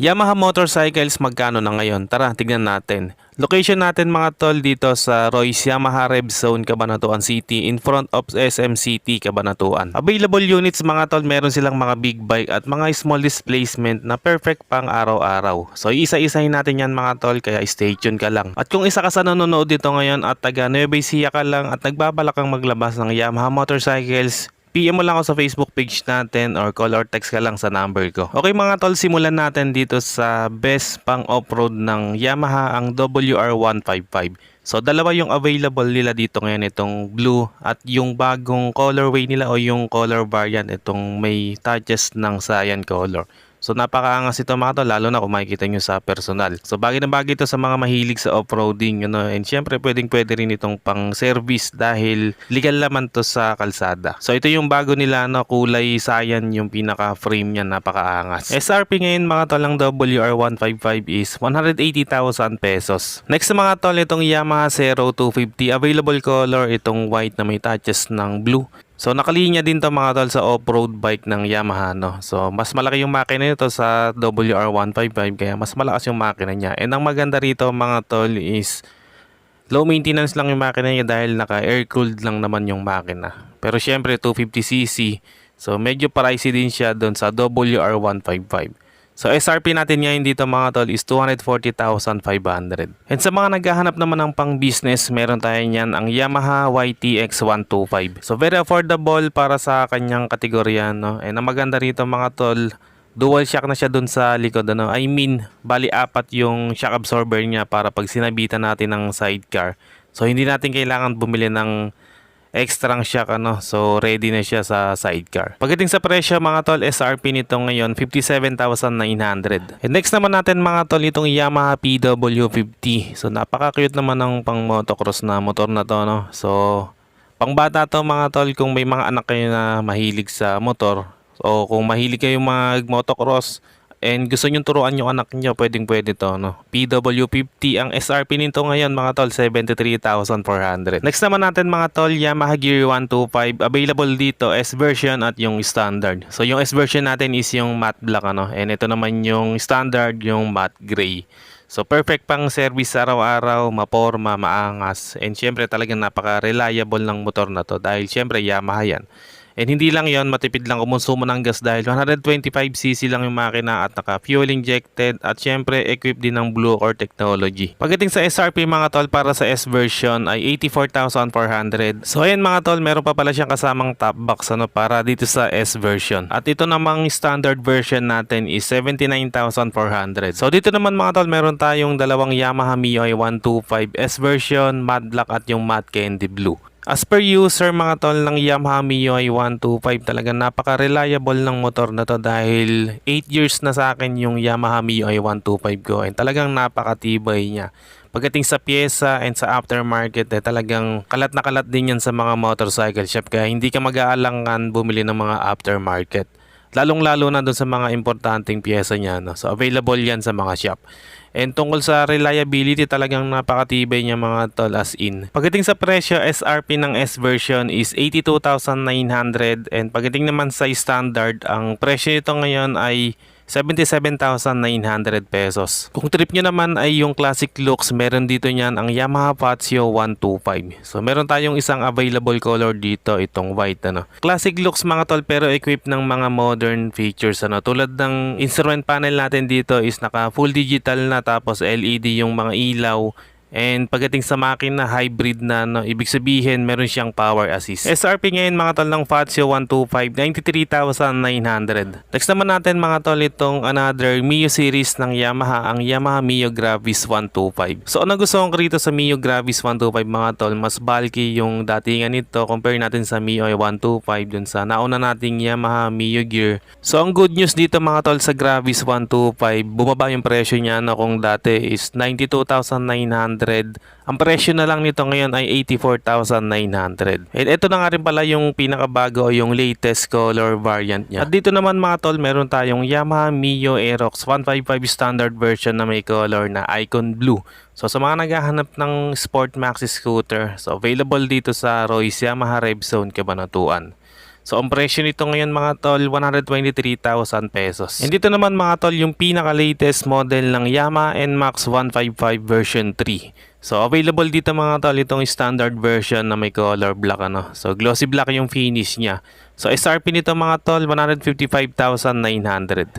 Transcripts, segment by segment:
Yamaha Motorcycles magkano na ngayon? Tara, tignan natin. Location natin mga tol dito sa Royce Yamaha Rev Zone, Cabanatuan City in front of SM City, Cabanatuan. Available units mga tol, meron silang mga big bike at mga small displacement na perfect pang araw-araw. So isa-isahin natin yan mga tol, kaya stay tuned ka lang. At kung isa ka sa nanonood dito ngayon at taga Nueva Ecija ka lang at nagbabalak kang maglabas ng Yamaha Motorcycles, PM mo lang ako sa Facebook page natin or call or text ka lang sa number ko. Okay mga tol, simulan natin dito sa best pang off-road ng Yamaha ang WR155. So dalawa yung available nila dito ngayon itong blue at yung bagong colorway nila o yung color variant itong may touches ng cyan color. So napakaangas ito mga tol, lalo na kung makikita nyo sa personal. So bagay na bagay ito sa mga mahilig sa off-roading. You know? And syempre pwedeng pwede rin itong pang service dahil legal naman to sa kalsada. So ito yung bago nila, no? kulay cyan yung pinaka frame niya, napakaangas. SRP ngayon mga tol ng WR155 is 180,000 pesos. Next mga tol, itong Yamaha Zero 250 available color, itong white na may touches ng blue. So nakalinya din to mga tol sa off-road bike ng Yamaha no. So mas malaki yung makina nito sa WR155 kaya mas malakas yung makina niya. And ang maganda rito mga tol is low maintenance lang yung makina niya dahil naka air cooled lang naman yung makina. Pero syempre 250cc so medyo pricey din siya doon sa WR155. So SRP natin ngayon dito mga tol is 240,500. And sa mga naghahanap naman ng pang business, meron tayo niyan ang Yamaha YTX 125. So very affordable para sa kanyang kategorya no. And ang maganda rito mga tol, dual shock na siya dun sa likod ano. I mean, bali apat yung shock absorber niya para pag sinabitan natin ng sidecar. So hindi natin kailangan bumili ng extra shock ano. So ready na siya sa sidecar. Pagdating sa presyo mga tol, SRP nito ngayon 57,900. And next naman natin mga tol itong Yamaha PW50. So napaka-cute naman ng pang motocross na motor na to no. So pangbata to mga tol kung may mga anak kayo na mahilig sa motor o kung mahilig kayo mag motocross and gusto nyo turuan yung anak nyo, pwedeng pwede to, no? PW50, ang SRP nito ngayon, mga tol, 73,400. Next naman natin, mga tol, Yamaha Gear 125. Available dito, S version at yung standard. So, yung S version natin is yung matte black, ano? And ito naman yung standard, yung matte gray. So, perfect pang service araw-araw, maporma, maangas. And syempre, talagang napaka-reliable ng motor na to dahil syempre, Yamaha yan. And hindi lang yon matipid lang kumonsumo ng gas dahil 125cc lang yung makina at naka fuel injected at syempre equipped din ng Blue Core technology. Pagdating sa SRP mga tol para sa S version ay 84,400. So ayan mga tol, meron pa pala siyang kasamang top box ano para dito sa S version. At ito namang standard version natin is 79,400. So dito naman mga tol, meron tayong dalawang Yamaha MIUI 125 S version, matte black at yung matte candy blue. As per user mga tol ng Yamaha MIUI 125 talagang napaka-reliable ng motor na to dahil 8 years na sa akin yung Yamaha MIUI 125 ko and talagang napakatibay niya. Pagdating sa pyesa and sa aftermarket eh, talagang kalat na kalat din yan sa mga motorcycle shop kaya hindi ka mag-aalangan bumili ng mga aftermarket. Lalong-lalo na doon sa mga importanteng pyesa niya. No? So available yan sa mga shop. And tungkol sa reliability talagang napakatibay niya mga tol as in. Pagdating sa presyo, SRP ng S version is 82,900 and pagdating naman sa standard, ang presyo nito ngayon ay 77,900 pesos. Kung trip nyo naman ay yung classic looks, meron dito niyan ang Yamaha Fazio 125. So meron tayong isang available color dito, itong white ano. Classic looks mga tol pero equipped ng mga modern features ano. Tulad ng instrument panel natin dito is naka full digital na tapos LED yung mga ilaw And pagdating sa makina, hybrid na, no, ibig sabihin meron siyang power assist. SRP ngayon mga tol ng Fazio 125, 93,900. Next naman natin mga tol itong another Mio series ng Yamaha, ang Yamaha Mio Gravis 125. So ano gusto ko rito sa Mio Gravis 125 mga tol, mas bulky yung datingan nito compare natin sa Mio 125 dun sa nauna nating Yamaha Mio Gear. So ang good news dito mga tol sa Gravis 125, bumaba yung presyo niya na kung dati is 92,900 ang presyo na lang nito ngayon ay 84,900. And ito na nga rin pala yung pinakabago o yung latest color variant niya. At dito naman mga tol, meron tayong Yamaha Mio Aerox 155 standard version na may color na icon blue. So sa mga naghahanap ng Sport Maxi scooter, so available dito sa Royce Yamaha Rev Zone Cabanatuan. So ang presyo nito ngayon mga tol 123,000 pesos. And dito naman mga tol yung pinaka latest model ng Yamaha NMAX 155 version 3. So available dito mga tol itong standard version na may color black ano. So glossy black yung finish niya. So SRP nito mga tol 155,900.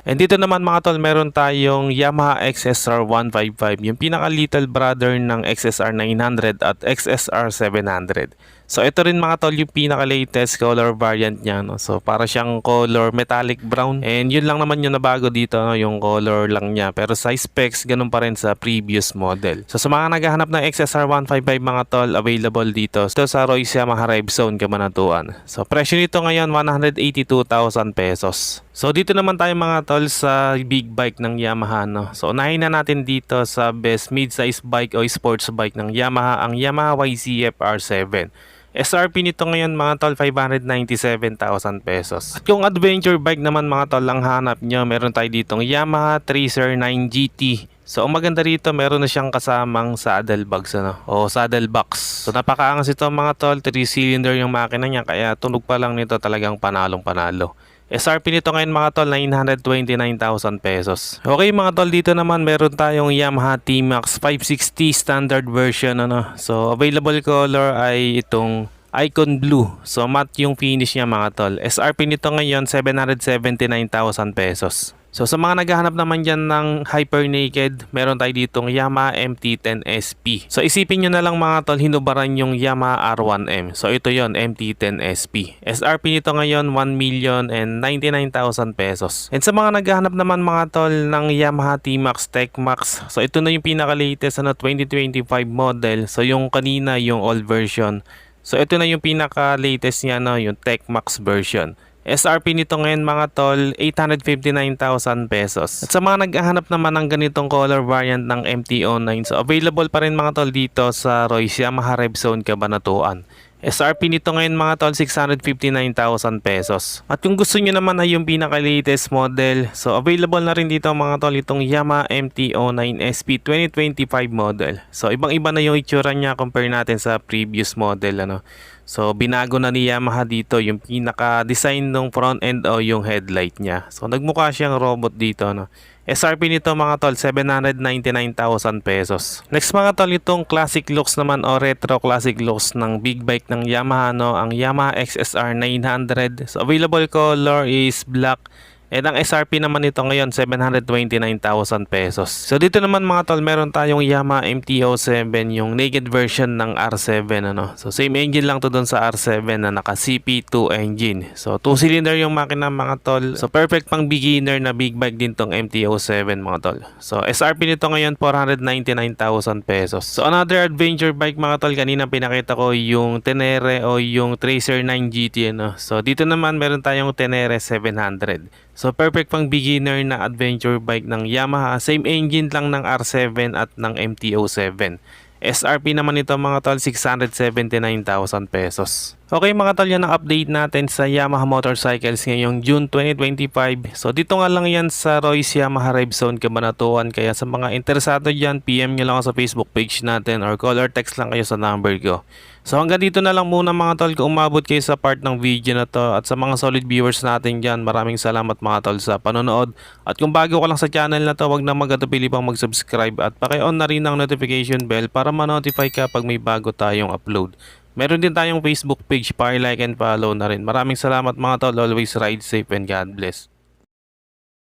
And dito naman mga tol meron tayong Yamaha XSR 155 yung pinaka little brother ng XSR 900 at XSR 700. So ito rin mga tol yung pinaka latest color variant niya no. So para siyang color metallic brown and yun lang naman yung nabago dito no, yung color lang niya pero sa specs ganun pa rin sa previous model. So sa mga naghahanap ng XSR 155 mga tol available dito ito sa Royce Yamaha Rev Zone Cabanatuan. So presyo nito ngayon 182,000 pesos. So dito naman tayo mga tol sa big bike ng Yamaha no. So unahin na natin dito sa best mid-size bike o sports bike ng Yamaha ang Yamaha YZF R7. SRP nito ngayon mga tol 597,000 pesos. At kung adventure bike naman mga tol ang hanap nyo, meron tayo ditong Yamaha Tracer 9 GT. So ang maganda rito, meron na siyang kasamang saddle bags ano, o saddle box. So napakaangas ito mga tol, 3 cylinder yung makina niya kaya tunog pa lang nito talagang panalong panalo. SRP nito ngayon mga tol 929,000 pesos. Okay mga tol dito naman meron tayong Yamaha T-Max 560 standard version ano. So available color ay itong Icon Blue. So matte yung finish niya mga tol. SRP nito ngayon 779,000 pesos. So sa mga naghahanap naman dyan ng Hyper Naked, meron tayo ditong Yamaha MT-10 SP. So isipin nyo na lang mga tol, hinubaran yung Yamaha R1M. So ito yon MT-10 SP. SRP nito ngayon 1 million and 99,000 pesos. And sa mga naghahanap naman mga tol ng Yamaha T-Max Tech Max. So ito na yung pinaka-latest na 2025 model. So yung kanina yung old version. So ito na yung pinaka-latest niya no, yung Tech Max version. SRP nito ngayon mga tol, 859,000 pesos. At sa mga naghahanap naman ng ganitong color variant ng MT-09, so available pa rin mga tol dito sa Royce Yamaha Rev Zone Cabanatuan. SRP nito ngayon mga tol, 659,000 pesos. At kung gusto nyo naman ay yung pinaka-latest model, so available na rin dito mga tol itong Yamaha MT-09 SP 2025 model. So ibang-iba na yung itsura niya compare natin sa previous model. Ano. So binago na ni Yamaha dito yung pinaka-design ng front end o yung headlight niya. So nagmukha siyang robot dito. No. SRP nito mga tol, 799,000 pesos. Next mga tol, itong classic looks naman o retro classic looks ng big bike ng Yamaha, no? ang Yamaha XSR 900. So available color is black And ang SRP naman nito ngayon 729,000 pesos. So dito naman mga tol, meron tayong Yamaha MT-07 yung naked version ng R7 ano. So same engine lang to doon sa R7 na naka CP2 engine. So 2 cylinder yung makina mga tol. So perfect pang beginner na big bike din tong MT-07 mga tol. So SRP nito ngayon 499,000 pesos. So another adventure bike mga tol, kanina pinakita ko yung Tenere o yung Tracer 9 GT ano. So dito naman meron tayong Tenere 700. So perfect pang beginner na adventure bike ng Yamaha. Same engine lang ng R7 at ng MT-07. SRP naman ito mga tol 679,000 pesos. Okay mga tol yan ang update natin sa Yamaha Motorcycles ngayong June 2025. So dito nga lang yan sa Royce Yamaha Rev Zone Cabanatuan. Kaya sa mga interesado dyan, PM nyo lang sa Facebook page natin or call or text lang kayo sa number ko. So hanggang dito na lang muna mga tol kung umabot kayo sa part ng video na to at sa mga solid viewers natin dyan maraming salamat mga tol sa panonood at kung bago ka lang sa channel na to wag na magatupili pang mag-subscribe at paki-on na rin ang notification bell para ma-notify ka pag may bago tayong upload. Meron din tayong Facebook page, pa-like and follow na rin. Maraming salamat mga tol, always ride safe and God bless.